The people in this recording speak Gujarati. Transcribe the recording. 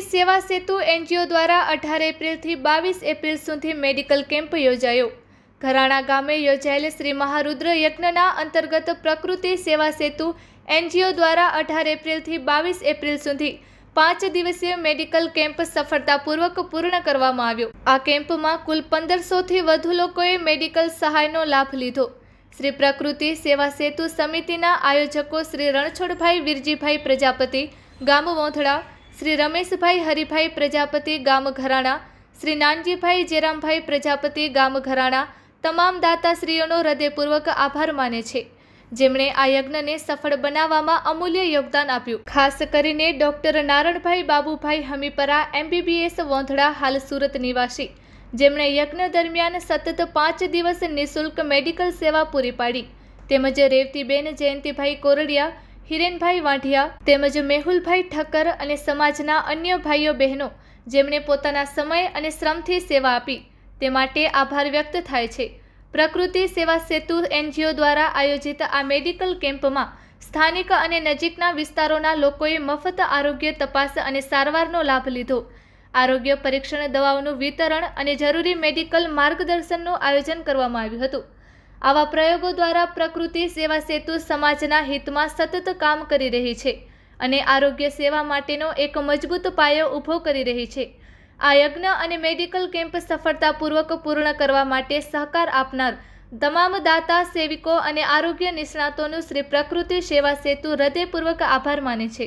સેવા સેતુ, એનજીઓ દ્વારા અઢાર એપ્રિલથી બાવીસ એપ્રિલ સુધી મેડિકલ કેમ્પ યોજાયો. ઘરાણા ગામે યોજાયેલ શ્રી મહારુદ્ર યજ્ઞના અંતર્ગત પ્રકૃતિ, સેવા સેતુ, એનજીઓ દ્વારા અઢાર એપ્રિલથી બાવીસ એપ્રિલ સુધી પાંચ દિવસીય મેડિકલ કેમ્પ સફળતાપૂર્વક પૂર્ણ કરવામાં આવ્યો. આ કેમ્પમાં કુલ પંદરસોથી વધુ લોકોએ મેડિકલ સહાયનો લાભ લીધો. શ્રી પ્રકૃતિ, સેવા સેતુ સમિતિના આયોજકો શ્રી રણછોડભાઈ, વિરજીભાઈ પ્રજાપતિ, ગામ મોથડા શ્રી રમેશભાઈ હરિભાઈ પ્રજાપતિ ગામ ઘરાણા, શ્રી નાનજીભાઈ જેરામભાઈ પ્રજાપતિ ગામ ઘરાણા તમામ દાતાશ્રીઓનો હૃદયપૂર્વક આભાર માને છે. જેમણે આ યજ્ઞને સફળ બનાવવામાં અમૂલ્ય યોગદાન આપ્યું. ખાસ કરીને ડોક્ટર નારણભાઈ બાબુભાઈ હમીપરા, એમબીબીએસ વોંધડા, હાલ સુરત નિવાસી. જેમણે યજ્ઞ દરમિયાન સતત પાંચ દિવસ નિઃશુલ્ક મેડિકલ સેવા પૂરી પાડી. તેમજ રેવતીબેન જયંતિભાઈ કોરડિયા હિરેનભાઈ વાંઢિયા તેમજ મેહુલભાઈ ઠક્કર અને સમાજના અન્ય ભાઈઓ બહેનો જેમણે પોતાના સમય અને શ્રમથી સેવા આપી, તે માટે આભાર વ્યક્ત થાય છે. પ્રકૃતિ સેવા સેતુ એનજીઓ દ્વારા આયોજિત આ મેડિકલ કેમ્પમાં સ્થાનિક અને નજીકના વિસ્તારોના લોકોએ મફત આરોગ્ય તપાસ અને સારવારનો લાભ લીધો. આરોગ્ય પરીક્ષણ દવાઓનું વિતરણ અને જરૂરી મેડિકલ માર્ગદર્શનનું આયોજન કરવામાં આવ્યું હતું. આવા પ્રયોગો દ્વારા પ્રકૃતિ સેવા સેતુ સમાજના હિતમાં સતત કામ કરી રહી છે અને આરોગ્ય સેવા માટેનો એક મજબૂત પાયો ઊભો કરી રહી છે. આ યજ્ઞ અને મેડિકલ કેમ્પ સફળતાપૂર્વક પૂર્ણ કરવા માટે સહકાર આપનાર તમામ દાતા, સેવિકો અને આરોગ્ય નિષ્ણાતોનું શ્રી પ્રકૃતિ સેવા સેતુ હૃદયપૂર્વક આભાર માને છે.